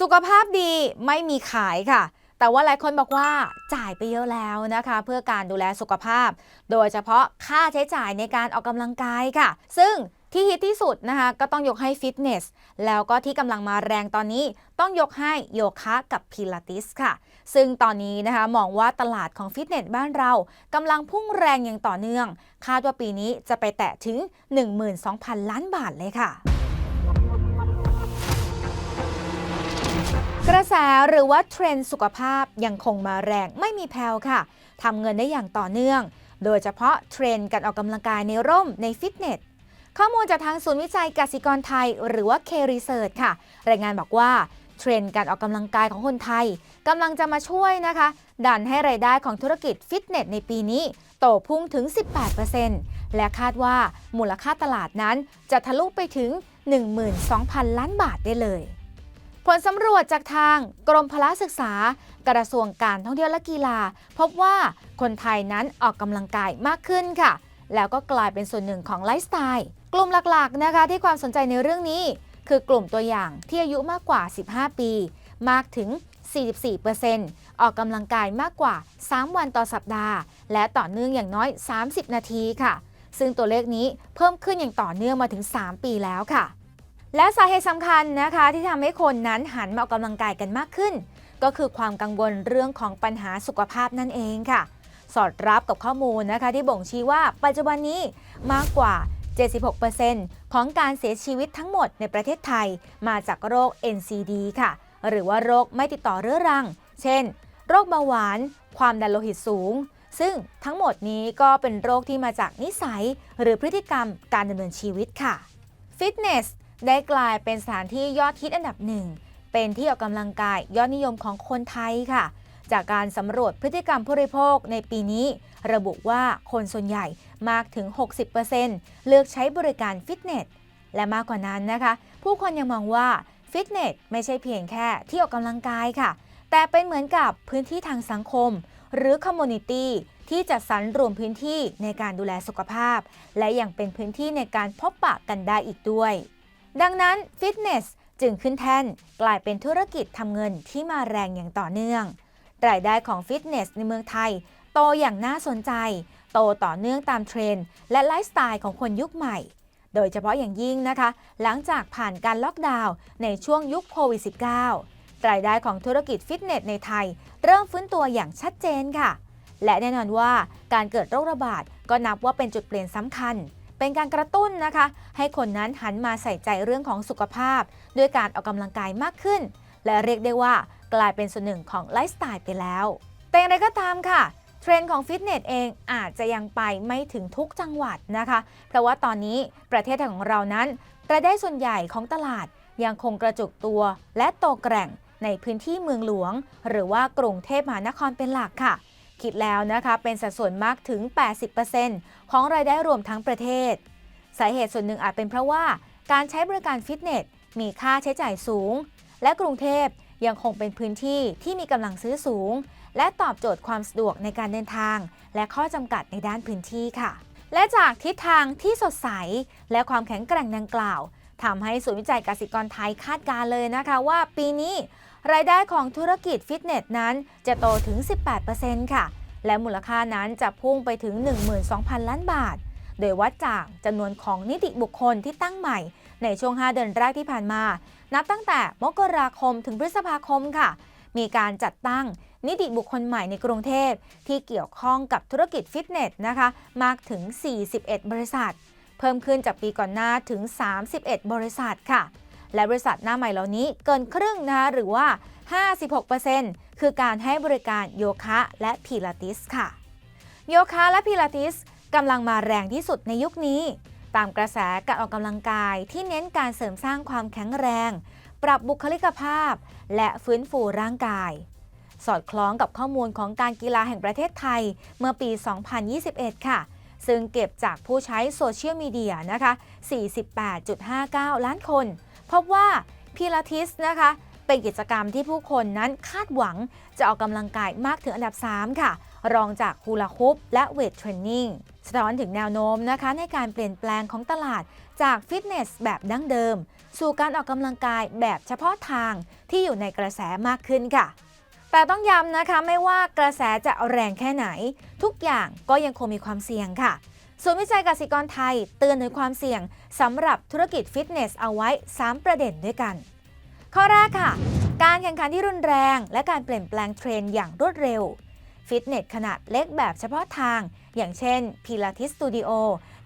สุขภาพดีไม่มีขายค่ะ แต่ว่าหลายคนบอกว่าจ่ายไปเยอะแล้วนะคะ เพื่อการดูแลสุขภาพ โดยเฉพาะค่าใช้จ่ายในการออกกำลังกายค่ะ ซึ่งที่ฮิตที่สุดนะคะก็ต้องยกให้ฟิตเนส แล้วก็ที่กำลังมาแรงตอนนี้ต้องยกให้โยคะกับพิลาติสค่ะ ซึ่งตอนนี้นะคะมองว่าตลาดของฟิตเนสบ้านเรากำลังพุ่งแรงอย่างต่อเนื่อง คาดว่าปีนี้จะไปแตะถึง 12,000 ล้านบาทเลยค่ะ กระแสหรือว่าเทรนด์สุขภาพยังคงมาแรงไม่มีแผ่วค่ะทำเงินได้อย่างต่อเนื่อง โดยเฉพาะเทรนด์การออกกำลังกายในร่มในฟิตเนส ข้อมูลจากทางศูนย์วิจัยกสิกรไทย หรือว่า K Research ค่ะ รายงานบอกว่าเทรนด์การออกกำลังกายของคนไทยกำลังจะมาช่วยนะคะ ดันให้ไรายได้ของธุรกิจฟิตเนสในปีนี้ โตพุ่งถึง 18%และคาดว่ามูลค่าตลาดนั้นจะทะลุไปถึง 12,000 ล้านบาทได้เลย ผลสำรวจจากทางกรมพละศึกษา กระทรวงการท่องเที่ยวและกีฬา พบว่าคนไทยนั้นออกกำลังกายมากขึ้นค่ะ แล้วก็กลายเป็นส่วนหนึ่งของไลฟ์สไตล์ กลุ่มหลักๆนะคะที่ความสนใจในเรื่องนี้ คือกลุ่มตัวอย่างที่อายุมากกว่า 15 ปี มากถึง 44%ออกกำลังกายมากกว่า 3 วันต่อสัปดาห์ และต่อเนื่องอย่างน้อย 30 นาทีค่ะ ซึ่งตัวเลขนี้เพิ่มขึ้นอย่างต่อเนื่องมาถึง 3 ปีแล้วค่ะ และสาเหตุสำคัญนะคะที่ทำให้คนนั้นหันมาออกกำลังกายกันมากขึ้น ก็คือความกังวลเรื่องของปัญหาสุขภาพนั่นเองค่ะ สอดรับกับข้อมูลนะคะที่บ่งชี้ว่าปัจจุบันนี้มากกว่า 76%ของการเสียชีวิตทั้งหมดในประเทศไทยมาจากโรค NCD ค่ะ หรือว่าโรคไม่ติดต่อเรื้อรัง เช่น โรคเบาหวาน ความดันโลหิตสูง ซึ่งทั้งหมดนี้ก็เป็นโรคที่มาจากนิสัย หรือพฤติกรรมการดำเนินชีวิตค่ะฟิตเนส ได้กลายเป็นสถานที่ยอดฮิตอันดับหนึ่ง เป็นที่ออกกำลังกายยอดนิยมของคนไทยค่ะ จากการสำรวจพฤติกรรมผู้บริโภคในปีนี้ ระบุว่าคนส่วนใหญ่มากถึง 60%เลือกใช้บริการฟิตเนส และมากกว่านั้นนะคะ ผู้คนยังมองว่าฟิตเนสไม่ใช่เพียงแค่ที่ออกกำลังกายค่ะ แต่เป็นเหมือนกับพื้นที่ทางสังคม หรือคอมมูนิตี้ที่จัดสรรรวมพื้นที่ในการดูแลสุขภาพ และยังเป็นพื้นที่ในการพบปะกันได้อีกด้วย ดังนั้นฟิตเนสจึงขึ้นแท่นกลายเป็นธุรกิจทำเงินที่มาแรงอย่างต่อเนื่อง รายได้ของฟิตเนสในเมืองไทย โตอย่างน่าสนใจ โตต่อเนื่องตามเทรนด์และไลฟ์สไตล์ของคนยุคใหม่ โดยเฉพาะอย่างยิ่งนะคะ หลังจากผ่านการล็อกดาวน์ในช่วงยุคโควิด -19 รายได้ของธุรกิจฟิตเนสในไทย เริ่มฟื้นตัวอย่างชัดเจนค่ะ และแน่นอนว่าการเกิดโรคระบาดก็นับว่าเป็นจุดเปลี่ยนสำคัญ เป็นการกระตุ้นนะคะ ให้คนนั้นหันมาใส่ใจเรื่องของสุขภาพ ด้วยการออกกำลังกายมากขึ้น และเรียกได้ว่ากลายเป็นส่วนหนึ่งของไลฟ์สไตล์ไปแล้ว แต่อย่างไรก็ตามค่ะเทรนด์ของฟิตเนสเองอาจจะยังไปไม่ถึงทุกจังหวัดนะคะ เพราะว่าตอนนี้ประเทศไทยของเรานั้นรายได้ส่วนใหญ่ของตลาดยังคงกระจุกตัวและโตแกร่งในพื้นที่เมืองหลวง หรือว่ากรุงเทพมหานครเป็นหลักค่ะ คิดแล้วนะคะเป็นสัดส่วนมากถึง 80%ของรายได้รวมทั้งประเทศ สาเหตุส่วนหนึ่งอาจเป็นเพราะว่าการใช้บริการฟิตเนสมีค่าใช้จ่ายสูง และกรุงเทพยังคงเป็นพื้นที่ที่มีกำลังซื้อสูง และตอบโจทย์ความสะดวกในการเดินทาง และข้อจำกัดในด้านพื้นที่ค่ะ และจากทิศทางที่สดใส และความแข็งแกร่งดังกล่าวทำให้ศูนย์วิจัยกสิกรไทยคาดการเลยนะคะว่าปีนี้ รายได้ของธุรกิจฟิตเนสนั้นจะโตถึง 18%ค่ะ และมูลค่านั้นจะพุ่งไปถึง 12,000 ล้านบาท โดยวัดจากจำนวนของนิติบุคคลที่ตั้งใหม่ ในช่วง 5 เดือนแรกที่ผ่านมา นับตั้งแต่มกราคมถึงพฤษภาคมค่ะ มีการจัดตั้งนิติบุคคลใหม่ในกรุงเทพ ที่เกี่ยวข้องกับธุรกิจฟิตเนสนะคะ มากถึง 41 บริษัท เพิ่มขึ้นจากปีก่อนหน้าถึง 31 บริษัทค่ะ และบริษัทหน้าใหม่เหล่านี้เกินครึ่งนะคะหรือว่า 56%คือการให้บริการโยคะและพิลาติสค่ะ โยคะและพิลาติสกำลังมาแรงที่สุดในยุคนี้ ตามกระแสการออกกำลังกายที่เน้นการเสริมสร้างความแข็งแรง ปรับบุคลิกภาพ และฟื้นฟูร่างกาย สอดคล้องกับข้อมูลของการกีฬาแห่งประเทศไทยเมื่อปี 2021 ค่ะซึ่งเก็บจากผู้ใช้โซเชียลมีเดียนะคะ 48.59 ล้านคน พบว่าพิลาทิสนะคะ เป็นกิจกรรมที่ผู้คนนั้นคาดหวังจะออกกำลังกายมากถึงอันดับ 3 ค่ะ รองจากฮูลาฮูปและเวทเทรนนิ่งสะท้อนถึงแนวโน้มนะคะในการเปลี่ยนแปลงของตลาดจากฟิตเนสแบบดั้งเดิม สู่การออกกำลังกายแบบเฉพาะทางที่อยู่ในกระแสมากขึ้นค่ะแต่ต้องย้ำนะคะไม่ว่ากระแสจะแรงแค่ไหน ทุกอย่างก็ยังคงมีความเสี่ยงค่ะ ศูนย์วิจัยกสิกรไทยเตือนถึงความเสี่ยงสำหรับธุรกิจฟิตเนสเอาไว้ 3 ประเด็นด้วยกัน ข้อแรกค่ะ การแข่งขันที่รุนแรง และการเปลี่ยนแปลงเทรนด์อย่างรวดเร็ว ฟิตเนสขนาดเล็กแบบเฉพาะทาง อย่างเช่นพิลาทิสสตูดิโอ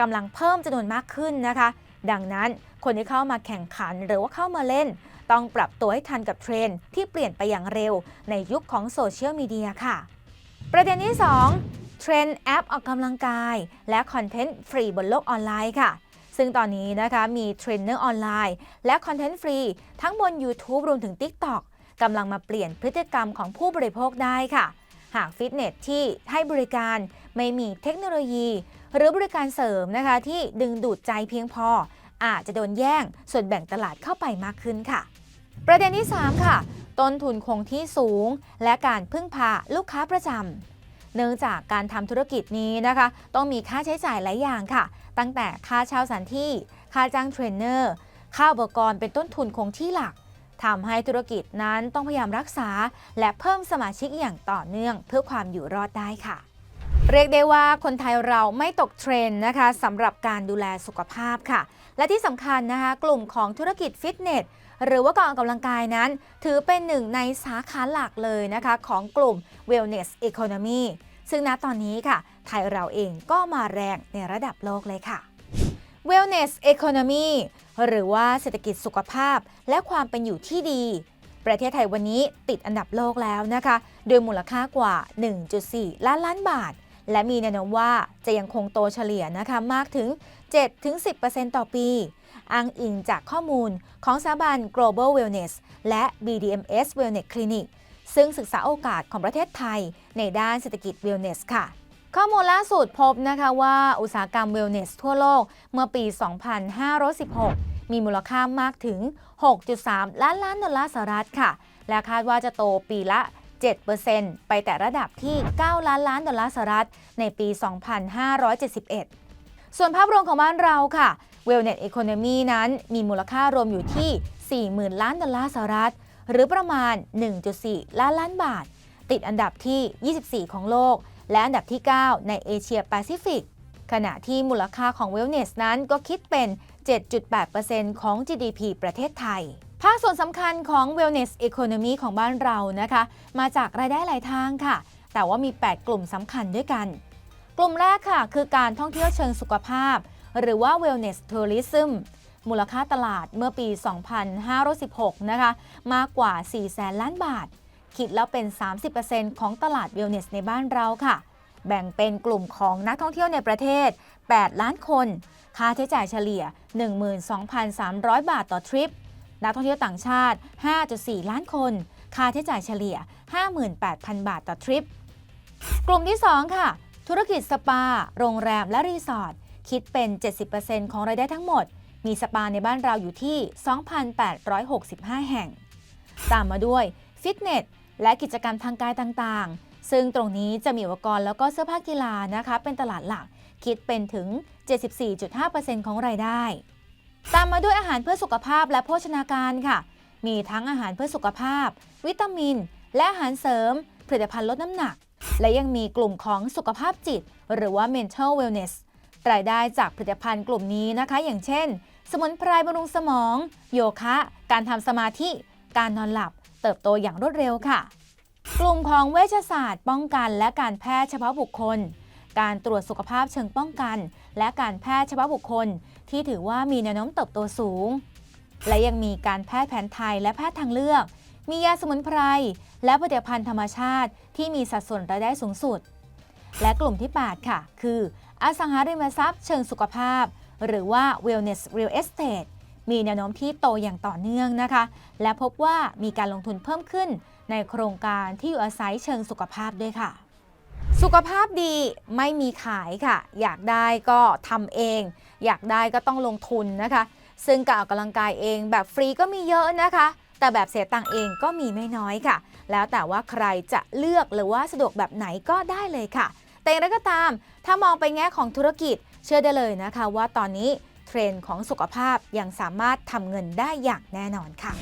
กำลังเพิ่มจำนวนมากขึ้นนะคะ ดังนั้นคนที่เข้ามาแข่งขันหรือว่าเข้ามาเล่น ต้องปรับตัวให้ทันกับเทรนด์ที่เปลี่ยนไปอย่างเร็วในยุคของโซเชียลมีเดียค่ะ ประเด็นที่ 2 เทรนด์แอปออกกำลังกาย และคอนเทนต์ฟรีบนโลกออนไลน์ค่ะ ซึ่งตอนนี้นะคะมีเทรนเนอร์ออนไลน์ และคอนเทนต์ฟรี ทั้งบน YouTube รวมถึง TikTok กำลังมาเปลี่ยนพฤติกรรมของผู้บริโภคได้ค่ะ หากฟิตเนสที่ให้บริการไม่มีเทคโนโลยี หรือบริการเสริมนะคะที่ดึงดูดใจเพียงพอ อาจจะโดนแย่งส่วนแบ่งตลาดเข้าไปมากขึ้นค่ะ ประเด็นที่ 3 ค่ะ ต้นทุนคงที่สูง และการพึ่งพาลูกค้าประจำ เนื่องจากการทำธุรกิจนี้นะคะ ต้องมีค่าใช้จ่ายหลายอย่างค่ะ ตั้งแต่ค่าเช่าสถานที่ ค่าจ้างเทรนเนอร์ค่าอุปกรณ์เป็นต้นทุนคงที่หลักทำให้ธุรกิจนั้นต้องพยายามรักษา และเพิ่มสมาชิกอย่างต่อเนื่องเพื่อความอยู่รอดได้ค่ะ เรียกได้ว่าคนไทยเราไม่ตกเทรนนะคะสำหรับการดูแลสุขภาพค่ะ และที่สำคัญนะคะกลุ่มของธุรกิจฟิตเนสหรือว่าการออกกำลังกายนั้น ถือเป็นหนึ่งในสาขาหลักเลยนะคะของกลุ่ม Wellness Economy ซึ่งณตอนนี้ค่ะ ไทยเราเองก็มาแรงในระดับโลกเลยค่ะ Wellness Economy หรือว่าเศรษฐกิจสุขภาพและความเป็นอยู่ที่ดี ประเทศไทยวันนี้ติดอันดับโลกแล้วนะคะ โดยมูลค่ากว่า 1.4 ล้านล้านบาท และมีแนวโน้มว่าจะยังคงโตเฉลี่ยนะคะมากถึง 7-10%ต่อปี อ้างอิงจากข้อมูลของสถาบัน Global Wellness และ BDMS Wellness Clinic ซึ่งศึกษาโอกาสของประเทศไทยในด้านเศรษฐกิจ Wellness ค่ะข้อมูลล่าสุดพบนะคะว่าอุตสาหกรรม Wellness ทั่วโลกเมื่อปี 2516 มีมูลค่ามากถึง 6.3 ล้านล้านดอลลาร์สหรัฐค่ะ และคาดว่าจะโตปีละ 7%ไปแต่ระดับที่ 9 ล้านล้านดอลลาร์สหรัฐในปี 2571 ส่วนภาพรวมของบ้านเราค่ะ Wellness Economy นั้นมีมูลค่ารวมอยู่ที่ 40,000 ล้านดอลลาร์สหรัฐ หรือประมาณ 1.4 ล้านล้านบาท ติดอันดับที่ 24 ของโลก และอันดับที่ 9 ในเอเชียแปซิฟิก ขณะที่มูลค่าของ Wellness นั้นก็คิดเป็น 7.8%ของ GDP ประเทศไทย ภาคส่วนสำคัญของ Wellness Economy ของบ้านเรานะคะ มาจากรายได้หลายทางค่ะ แต่ว่ามี 8 กลุ่มสำคัญด้วยกัน กลุ่มแรกค่ะ คือการท่องเที่ยวเชิงสุขภาพ หรือว่า Wellness Tourism มูลค่าตลาดเมื่อปี 2516 นะคะ มากกว่า 4 แสนล้านบาท คิดแล้วเป็น 30%ของตลาด Wellness ในบ้านเราค่ะ แบ่งเป็นกลุ่มของนักท่องเที่ยวในประเทศ 8 ล้านคน ค่าใช้จ่ายเฉลี่ย 12,300 บาทต่อทริป นักท่องเที่ยวต่างชาติ 5.4 ล้านคน ค่าใช้จ่ายเฉลี่ย 58,000 บาทต่อทริป กลุ่มที่ 2 ค่ะ ธุรกิจสปา โรงแรมและรีสอร์ท คิดเป็น 70%ของรายได้ทั้งหมด มีสปาในบ้านเราอยู่ที่ 2,865 แห่ง ตามมาด้วยฟิตเนสและกิจกรรมทางกายต่างๆ ซึ่งตรงนี้จะมีอุปกรณ์แล้วก็เสื้อผ้ากีฬานะคะ เป็นตลาดหลัก คิดเป็นถึง 74.5%ของรายได้ ตามมาด้วยอาหารเพื่อสุขภาพและโภชนาการค่ะ มีทั้งอาหารเพื่อสุขภาพ วิตามิน และอาหารเสริม ผลิตภัณฑ์ลดน้ำหนัก และยังมีกลุ่มของสุขภาพจิต หรือว่า mental wellness รายได้จากผลิตภัณฑ์กลุ่มนี้นะคะ อย่างเช่น สมุนไพรบำรุงสมอง โยคะ การทำสมาธิ การนอนหลับ เติบโตอย่างรวดเร็วค่ะ กลุ่มของเวชศาสตร์ ป้องกันและการแพทย์เฉพาะบุคคล การตรวจสุขภาพเชิงป้องกัน และการแพทย์เฉพาะบุคคล ที่ถือว่ามีแนวโน้มเติบโตสูง และยังมีการแพทย์แผนไทยและแพทย์ทางเลือก มียาสมุนไพร และผลิตภัณฑ์ธรรมชาติ ที่มีสัดส่วนรายได้สูงสุด และกลุ่มที่ 8 ค่ะ คืออสังหาริมทรัพย์เชิงสุขภาพ หรือว่า wellness real estate มีแนวโน้มที่โตอย่างต่อเนื่องนะคะ และพบว่ามีการลงทุนเพิ่มขึ้นในโครงการที่อยู่อาศัยเชิงสุขภาพด้วยค่ะ สุขภาพดีไม่มีขายค่ะ อยากได้ก็ทำเอง อยากได้ก็ต้องลงทุนนะคะ ซึ่งการออกกำลังกายเองแบบฟรีก็มีเยอะนะคะ แต่แบบเสียตังเองก็มีไม่น้อยค่ะ แล้วแต่ว่าใครจะเลือกหรือว่าสะดวกแบบไหนก็ได้เลยค่ะ แต่อย่างไรก็ตาม ถ้ามองไปแง่ของธุรกิจเชื่อได้เลยนะคะ ว่าตอนนี้เทรนด์ของสุขภาพยังสามารถทำเงินได้อย่างแน่นอนค่ะ